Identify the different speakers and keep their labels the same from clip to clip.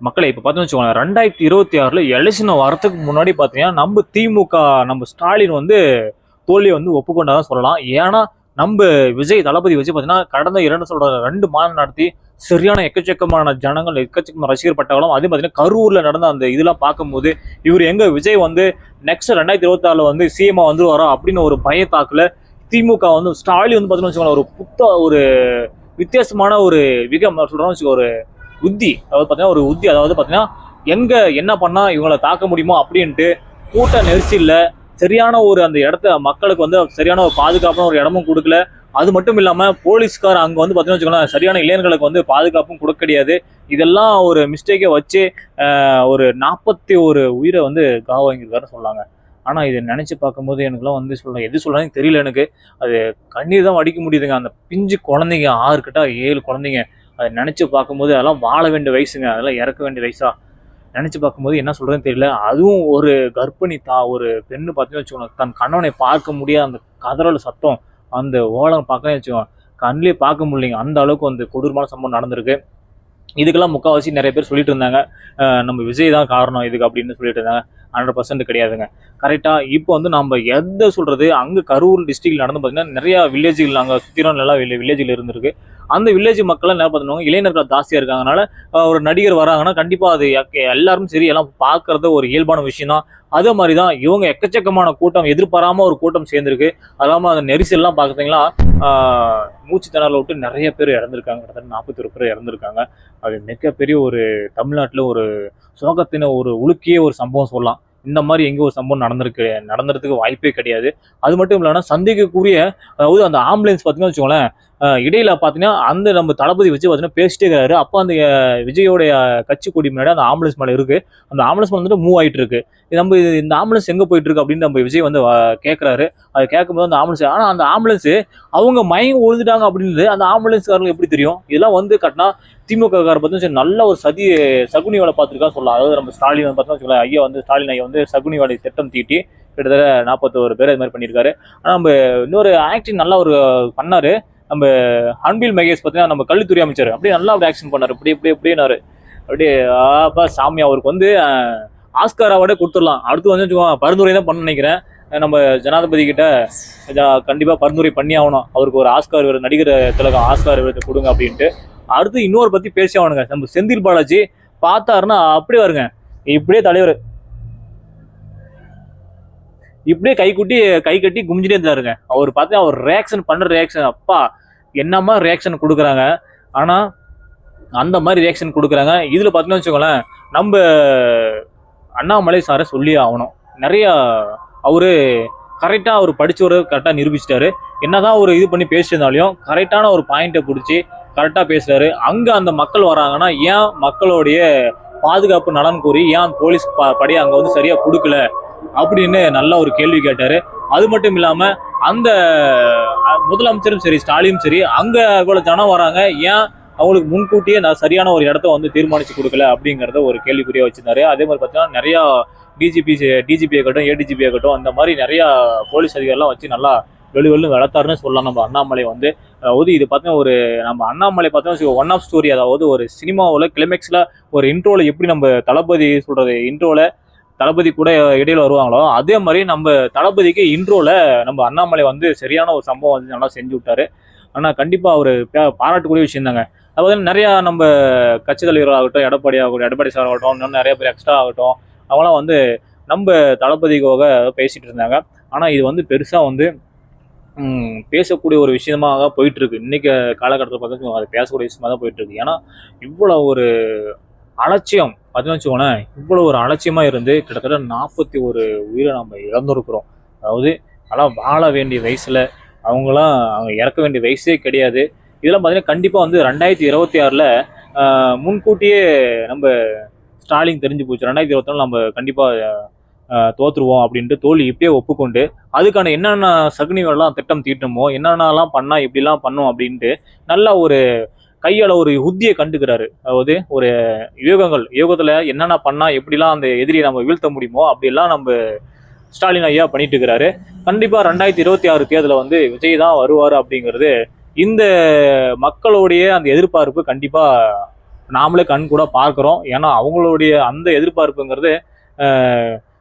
Speaker 1: மக்களை இப்போ பார்த்தீங்கன்னு வச்சுக்கோங்களேன் ரெண்டாயிரத்தி இருபத்தி ஆறில் எலெக்ஷன் வரத்துக்கு முன்னாடி பார்த்தீங்கன்னா நம்ம திமுக நம்ம ஸ்டாலின் வந்து தோல்வியை வந்து ஒப்புக்கொண்டாதான் சொல்லலாம். ஏன்னா நம்ம விஜய் தளபதி விஜய் பார்த்தீங்கன்னா கடந்த இரண்டு சொல்ற ரெண்டு மாதம் நடத்தி சரியான எக்கச்சக்கமான ஜனங்கள் எக்கச்சக்கமான ரசிகர் பட்டாலும் அதே பார்த்தீங்கன்னா கரூரில் நடந்த அந்த இதெல்லாம் பார்க்கும்போது இவர் எங்கே விஜய் வந்து நெக்ஸ்ட் ரெண்டாயிரத்தி இருபத்தாறுல வந்து சிஎம்ஆ வந்துருவாரா அப்படின்னு ஒரு பயத்தாக்கில் திமுக வந்து ஸ்டாலின் வந்து பார்த்தீங்கன்னா வச்சுக்கோங்களேன் ஒரு புத்த ஒரு வித்தியாசமான ஒரு விகம் சொல்றோம்னு வச்சுக்கோ ஒரு உத்தி. அதாவது பார்த்தீங்கன்னா ஒரு உத்தி. அதாவது பார்த்தீங்கன்னா எங்கே என்ன பண்ணால் இவங்களை தாக்க முடியுமோ அப்படின்ட்டு கூட்ட நெரிசலில் சரியான ஒரு அந்த இடத்த மக்களுக்கு வந்து சரியான ஒரு பாதுகாப்பான ஒரு இடமும் கொடுக்கல. அது மட்டும் இல்லாமல் போலீஸ்கார் அங்கே வந்து பார்த்தீங்கன்னு வச்சுக்கோங்களேன் சரியான இளைஞர்களுக்கு வந்து பாதுகாப்பும் கொடுக்க கிடையாது. இதெல்லாம் ஒரு மிஸ்டேக்கை வச்சு ஒரு நாற்பத்தி ஒரு உயிரை வந்து காவ வாங்கியிருக்காருன்னு சொல்லாங்க ஆனால் இதை நினச்சி பார்க்கும்போது எனக்குலாம் வந்து சொல்ல எது சொல்கிறேன்னு தெரியல எனக்கு. அது கண்ணீர் தான் வடிக்க முடியுதுங்க. அந்த பிஞ்சு குழந்தைங்க ஆறு கிட்ட ஏழு குழந்தைங்க. அதை நினச்சி பார்க்கும்போது அதெல்லாம் வாழ வேண்டிய வயசுங்க. அதெல்லாம் இறக்க வேண்டிய வயசா? நினச்சி பார்க்கும்போது என்ன சொல்கிறதுன்னு தெரியல. அதுவும் ஒரு கர்ப்பிணி தா ஒரு பெண்ணு பார்த்தீங்கன்னு வச்சுக்கோங்க தன் கணவனை பார்க்க முடியாத அந்த கதறல் சத்தம் அந்த ஓலம் பார்க்கவே வச்சுக்கோங்க கண்ணிலே பார்க்க முடியலைங்க. அந்த அளவுக்கு வந்து கொடூரமான சம்பவம் நடந்திருக்கு. இதுக்கெல்லாம் முக்கால்வாசி நிறைய பேர் சொல்லிட்டு இருந்தாங்க. நம்ம விஜய் தான் காரணம் இதுக்கு அப்படின்னு சொல்லிட்டு இருந்தாங்க. ஹண்ட்ரட் பர்சன்ட் கிடையாதுங்க. கரெக்டாக இப்போ வந்து நம்ம எதை சொல்கிறது அங்கே கரூர் டிஸ்ட்ரிக்டில் நடந்து பார்த்தீங்கன்னா நிறையா வில்லேஜுகள் அங்கே சுற்றிலும் நல்லா வில்லேஜில் இருந்திருக்கு. அந்த வில்லேஜ் மக்கள் என்ன பண்ணுவாங்க? இளைஞர்கள் ஜாஸ்தியாக இருக்காங்கனால ஒரு நடிகர் வராங்கன்னா கண்டிப்பாக அது எல்லாரும் சரி எல்லாம் பார்க்கறது ஒரு இயல்பான விஷயம் தான் அதே மாதிரி தான் இவங்க எக்கச்சக்கமான கூட்டம் எதிர்பாராமல் ஒரு கூட்டம் சேர்ந்துருக்கு. அது இல்லாமல் அந்த நெரிசல்லாம் பார்த்தீங்கன்னா மூச்சு திணறல விட்டு நிறைய பேர் இறந்துருக்காங்க. கிட்டத்தட்ட நாற்பத்தி ஒரு பேர் இறந்துருக்காங்க. அது மிகப்பெரிய ஒரு தமிழ்நாட்டில் ஒரு சோகத்தின ஒரு உழுக்கிய ஒரு சம்பவம் சொல்லலாம். இந்த மாதிரி எங்கே ஒரு சம்பவம் நடந்திருக்கு. நடந்துறதுக்கு வாய்ப்பே கிடையாது. அது மட்டும் இல்லாமல் சந்தேகக்கூடிய அதாவது அந்த ஆம்புலன்ஸ் பார்த்தீங்கன்னா வச்சுக்கோங்களேன் இடையில பார்த்தீங்கன்னா அந்த நம்ம தளபதி வச்சு பார்த்தீங்கன்னா பேசிட்டே இருக்கிறாரு அப்போ அந்த விஜயோடைய கட்சி கொடி முன்னாடி அந்த ஆம்புலன்ஸ் மேலே இருக்கு. அந்த ஆம்புலன்ஸ் வந்துட்டு மூவ் ஆயிட்டு இருக்கு. நம்ம இந்த ஆம்புலன்ஸ் எங்கே போயிட்டு இருக்கு அப்படின்னு நம்ம விஜய் வந்து கேட்குறாரு அது கேட்கும்போது அந்த ஆம்புலன்ஸ் ஆனால் அந்த ஆம்புலன்ஸ் அவங்க மயங்கி விழுந்துட்டாங்க அப்படின்றது அந்த ஆம்புலன்ஸ்காரங்களுக்கு எப்படி தெரியும்? இதெல்லாம் வந்து கட்டினா திமுக கார பார்த்து சரி, நல்ல ஒரு சதி சகுனி வேலை பார்த்துருக்கா சொல்லலாம். அதாவது நம்ம ஸ்டாலின் வந்து பார்த்தோம்னா ஐயா வந்து ஸ்டாலின் ஐயா வந்து சகுனி வேலை திட்டம் தீட்டி கிட்டத்தட்ட நாற்பத்தோரு பேர் இது மாதிரி பண்ணியிருக்காரு. ஆனால் நம்ம இன்னொரு ஆக்டிங் நல்லா ஒரு பண்ணார். நம்ம அன்பில் மகேஷ் பார்த்தீங்கன்னா நம்ம கல்வித்துறை அமைச்சர். அப்படியே நல்லா அப்படி ஆக்ஷன் பண்ணார். இப்படி இப்படி இப்படினாரு அப்படியே ஆப்பா சாமி அவருக்கு வந்து அஹ், ஆஸ்கார் அவார்டே கொடுத்துடலாம். அடுத்து வந்து பரிந்துரை தான் பண்ண நினைக்கிறேன். நம்ம ஜனாதிபதி கிட்ட கண்டிப்பாக பரிந்துரை பண்ணி ஆகணும். அவருக்கு ஒரு ஆஸ்கார் விருது நடிகர் திலகம் ஆஸ்கார் விருது கொடுங்க அப்படின்ட்டு. அடுத்து இன்னொரு பற்றி பேசி ஆகணுங்க. நம்ம செந்தில் பாலாஜி பார்த்தாருன்னா அப்படியே வருங்க. இப்படியே தலைவர். இப்படியே கை குட்டி கை கட்டி குமிஞ்சிட்டே இருந்தாருங்க. அவர் பார்த்தா அவர் ரியாக்ஷன் பண்ணுற ரியாக்ஷன் அப்பா என்னம்மா ரியாக்ஷன் கொடுக்குறாங்க. ஆனால் அந்த மாதிரி ரியாக்ஷன் கொடுக்குறாங்க. இதில் பார்த்தீங்கன்னா வச்சுக்கோங்களேன் நம்ம அண்ணாமலை சாரை சொல்லி ஆகணும். நிறையா அவர் கரெக்டாக அவர் படிச்சவரு கரெக்டாக நிரூபிச்சிட்டாரு. என்னதான் ஒரு இது பண்ணி பேசியிருந்தாலையும் கரெக்டான ஒரு பாயிண்ட்டை பிடிச்சி கரெக்டாக பேசுகிறாரு அங்கே அந்த மக்கள் வராங்கன்னா ஏன் மக்களுடைய பாதுகாப்பு நலன் கூறி ஏன் போலீஸ் ப- படி அங்கே வந்து சரியாக கொடுக்கல அப்படின்னு நல்ல ஒரு கேள்வி கேட்டார். அது மட்டும் இல்லாமல் அந்த முதலமைச்சரும் சரி ஸ்டாலினும் சரி அங்கே இவ்வளோ ஜனம் வராங்க ஏன் அவங்களுக்கு முன்கூட்டியே நான் சரியான ஒரு இடத்த வந்து தீர்மானித்து கொடுக்கல அப்படிங்கிறத ஒரு கேள்விக்குறியாக வச்சுருந்தாரு. அதே மாதிரி பார்த்தீங்கன்னா நிறையா டிஜிபி டிஜிபி ஆகட்டும் ஏடிஜிபி ஆகட்டும் அந்த மாதிரி நிறையா போலீஸ் அதிகாரிலாம் வச்சு நல்லா வெளு வெளு வளர்த்தாருன்னு சொல்லலாம். நம்ம அண்ணாமலை வந்து அதாவது இது பார்த்தீங்கன்னா ஒரு நம்ம அண்ணாமலை பார்த்தோம்னா ஒன் ஆஃப் ஸ்டோரி அதாவது ஒரு சினிமாவில் கிளைமேக்ஸில் ஒரு இன்ட்ரோவில் எப்படி நம்ம தளபதி சொல்கிறது இன்ட்ரோவில் தளபதி கூட இடையில வருவாங்களோ அதே மாதிரி நம்ம தளபதிக்கு இன்ட்ரோவில் நம்ம அண்ணாமலை வந்து சரியான ஒரு சம்பவம் வந்து நல்லா செஞ்சு விட்டாரு. ஆனால் கண்டிப்பாக அவர் பாராட்டக்கூடிய விஷயம் தாங்க. அதாவது நிறையா நம்ம கட்சி தலைவர்களாகட்டும் எடப்பாடி ஆகட்டும் எடப்பாடி சார் ஆகட்டும் இன்னும் நிறைய பேர் எக்ஸ்ட்ரா ஆகட்டும் அவங்களாம் வந்து நம்ம தளபதிக்காக பேசிகிட்டு இருந்தாங்க. ஆனால் இது வந்து பெருசாக வந்து பேசக்கூடிய ஒரு விஷயமாக போயிட்டு இருக்கு. இன்னைக்கு காலகட்டத்தில் பார்த்தா அது பேசக்கூடிய விஷயமா தான் போயிட்டு இருக்கு. ஏன்னா இவ்வளோ ஒரு அலட்சியம் பார்த்தீங்கன்னு வச்சுக்கோங்களேன் இவ்வளோ ஒரு அலட்சியமாக இருந்து கிட்டத்தட்ட நாற்பத்தி ஒரு உயிரை நம்ம இழந்திருக்கிறோம். அதாவது அதெல்லாம் வாழ வேண்டிய வயசில் அவங்களாம் அவங்க இறக்க வேண்டிய வயசே கிடையாது. இதெல்லாம் பார்த்தீங்கன்னா கண்டிப்பாக வந்து ரெண்டாயிரத்தி இருபத்தி ஆறில் முன்கூட்டியே நம்ம ஸ்டாலின் தெரிஞ்சு போச்சு. ரெண்டாயிரத்தி இருபத்தி நம்ம கண்டிப்பாக தோற்றுருவோம் அப்படின்ட்டு தோல்வி இப்பயே ஒப்புக்கொண்டு அதுக்கான என்னென்ன சகுனிகள்லாம் திட்டம் தீட்டமோ என்னென்னலாம் பண்ணால் இப்படிலாம் பண்ணோம் அப்படின்ட்டு நல்லா ஒரு கையால் ஒரு உத்தியை கண்டுக்கிறாரு. அதாவது ஒரு யோகங்கள் யோகத்தில் என்னென்ன பண்ணால் எப்படிலாம் அந்த எதிரியை நம்ம வீழ்த்த முடியுமோ அப்படிலாம் நம்ம ஸ்டாலின் ஐயா பண்ணிட்டு இருக்கிறாரு கண்டிப்பாக ரெண்டாயிரத்தி இருபத்தி ஆறு தேர்தலில் வந்து விஜய் தான் வருவார் அப்படிங்கிறது இந்த மக்களுடைய அந்த எதிர்பார்ப்பு கண்டிப்பாக நாமளே கண் கூட பார்க்குறோம். ஏன்னா அவங்களுடைய அந்த எதிர்பார்ப்புங்கிறது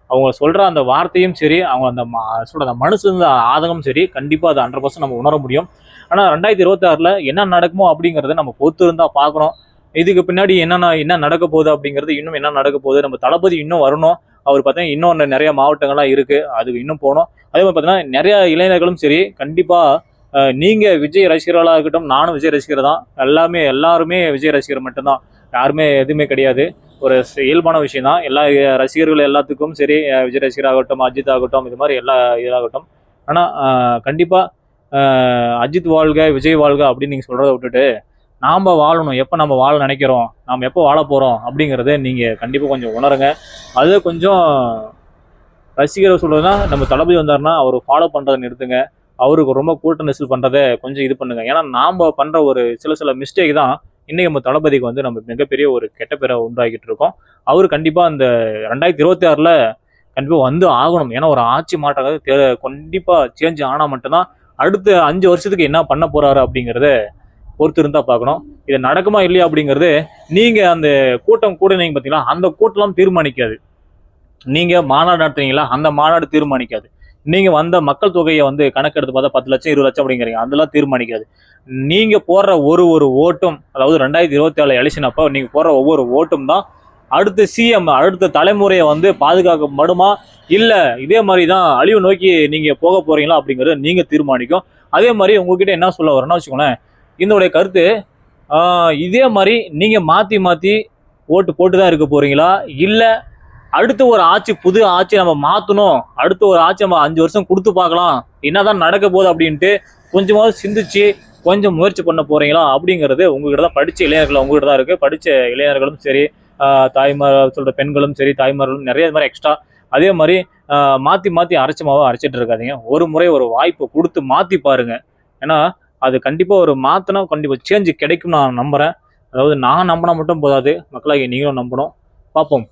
Speaker 1: அவங்க சொல்கிற அந்த வார்த்தையும் சரி அவங்க அந்த சொல்கிற அந்த மனசு ஆதகம் சரி கண்டிப்பாக அது ஹண்ட்ரட் பர்சன்ட் நம்ம உணர முடியும். ஆனால் ரெண்டாயிரத்தி இருபத்தாறில் என்ன நடக்குமோ அப்படிங்கறத நம்ம பொறுத்து இருந்தால் பார்க்கணும். இதுக்கு பின்னாடி என்னென்ன என்ன நடக்க போகுது அப்படிங்கிறது இன்னும் என்ன நடக்க போகுது நம்ம தளபதி இன்னும் வரணும். அவர் பார்த்தீங்கன்னா இன்னும் நிறைய மாவட்டங்கள்லாம் இருக்குது அதுக்கு இன்னும் போகணும். அதே மாதிரி பார்த்தீங்கன்னா நிறைய இளைஞர்களும் சரி கண்டிப்பாக நீங்கள் விஜய் ரசிகர்களாக இருக்கட்டும் நானும் விஜய் ரசிகர் தான். எல்லாமே எல்லாருமே விஜய் ரசிகர் மட்டும்தான். யாருமே எதுவுமே கிடையாது. ஒரு இயல்பான விஷயம் தான். எல்லா ரசிகர்கள் எல்லாத்துக்கும் சரி விஜய் ரசிகர் ஆகட்டும் அஜித் ஆகட்டும் இது மாதிரி எல்லா இதாகட்டும். ஆனால் கண்டிப்பாக அஜித் வாழ்க விஜய் வாழ்க அப்படின்னு நீங்கள் சொல்கிறத விட்டுட்டு நாம் வாழணும். எப்போ நம்ம வாழ நினைக்கிறோம்? நாம் எப்போ வாழ போகிறோம் அப்படிங்கிறத நீங்கள் கண்டிப்பாக கொஞ்சம் உணருங்க. அது கொஞ்சம் ரசிகர் சொல்கிறதுனா நம்ம தளபதி வந்தாருன்னா அவர் ஃபாலோ பண்ணுறதை நிறுத்துங்க. அவருக்கு ரொம்ப கூட்ட நெரிசல் பண்ணுறதை கொஞ்சம் இது பண்ணுங்க. ஏன்னா நாம் பண்ணுற ஒரு சில சில மிஸ்டேக் தான் இன்றைக்கி நம்ம தளபதிக்கு வந்து நம்ம மிகப்பெரிய ஒரு கெட்ட பேரை உண்டாக்கிட்டு இருக்கோம். அவர் கண்டிப்பாக அந்த ரெண்டாயிரத்தி இருபத்தி ஆறில் கண்டிப்பாக வந்து ஆகணும். ஏன்னா ஒரு ஆட்சி மாற்றம் தே கண்டிப்பாக சேஞ்ச் ஆனால் மட்டும்தான் அடுத்த அஞ்சு வருஷத்துக்கு என்ன பண்ண போகிறாரு அப்படிங்கிறத பொறுத்து பார்க்கணும். இது நடக்குமா இல்லையா அப்படிங்கிறது நீங்கள் அந்த கூட்டம் கூடுனீங்க பார்த்தீங்களா அந்த கூட்டம்லாம் தீர்மானிக்காது. நீங்கள் மாநாடு நடத்துறீங்களா அந்த மாநாடு தீர்மானிக்காது. நீங்கள் வந்த மக்கள் தொகையை வந்து கணக்கெடுத்து பார்த்தா பத்து லட்சம் இருபது லட்சம் அப்படிங்கிறீங்க. அதெல்லாம் தீர்மானிக்காது நீங்கள் போடுற ஒரு ஒரு ஓட்டும் அதாவது ரெண்டாயிரத்தி இருபத்தி ஏழு எலெக்ஷன் அப்போ போடுற ஒவ்வொரு ஓட்டும் தான் அடுத்த சிஎம் அடுத்த தலைமுறையை வந்து பாதுகாக்கப்படுமா? இல்லை இதே மாதிரி தான் அழிவு நோக்கி நீங்கள் போக போகிறீங்களா அப்படிங்கிறத நீங்கள் தீர்மானிக்கும். அதே மாதிரி உங்ககிட்ட என்ன சொல்ல வரேன்னா வச்சுக்கோங்களேன். இதனுடைய கருத்து இதே மாதிரி நீங்கள் மாற்றி மாற்றி ஓட்டு போட்டு தான் இருக்க போகிறீங்களா இல்லை அடுத்த ஒரு ஆட்சி புது ஆட்சி நம்ம மாத்தணும். அடுத்த ஒரு ஆட்சி நம்ம அஞ்சு வருஷம் கொடுத்து பார்க்கலாம். என்னதான் நடக்க போகுது அப்படின்ட்டு கொஞ்சமாவது சிந்திச்சு கொஞ்சம் முயற்சி பண்ண போறீங்களா அப்படிங்கிறது உங்ககிட்ட தான் படிச்ச இளைஞர்கள் உங்ககிட்ட தான் இருக்கு. படிச்ச இளைஞர்களும் சரி ஆஹ் தாய்மார் சொல்ற பெண்களும் சரி தாய்மார்களும் நிறைய இது மாதிரி எக்ஸ்ட்ரா அதே மாதிரி மாற்றி மாற்றி மாத்தி அரைச்சிட்டு இருக்காதீங்க. ஒரு முறை ஒரு வாய்ப்பை கொடுத்து மாற்றி பாருங்க. ஏன்னா அது கண்டிப்பாக ஒரு மாற்றினா கண்டிப்பாக சேஞ்சு கிடைக்கும் நான் நம்புகிறேன் அதாவது நான் நம்பினா மட்டும் போதாது. மக்களாகி நீங்களும் நம்பணும். பார்ப்போம்.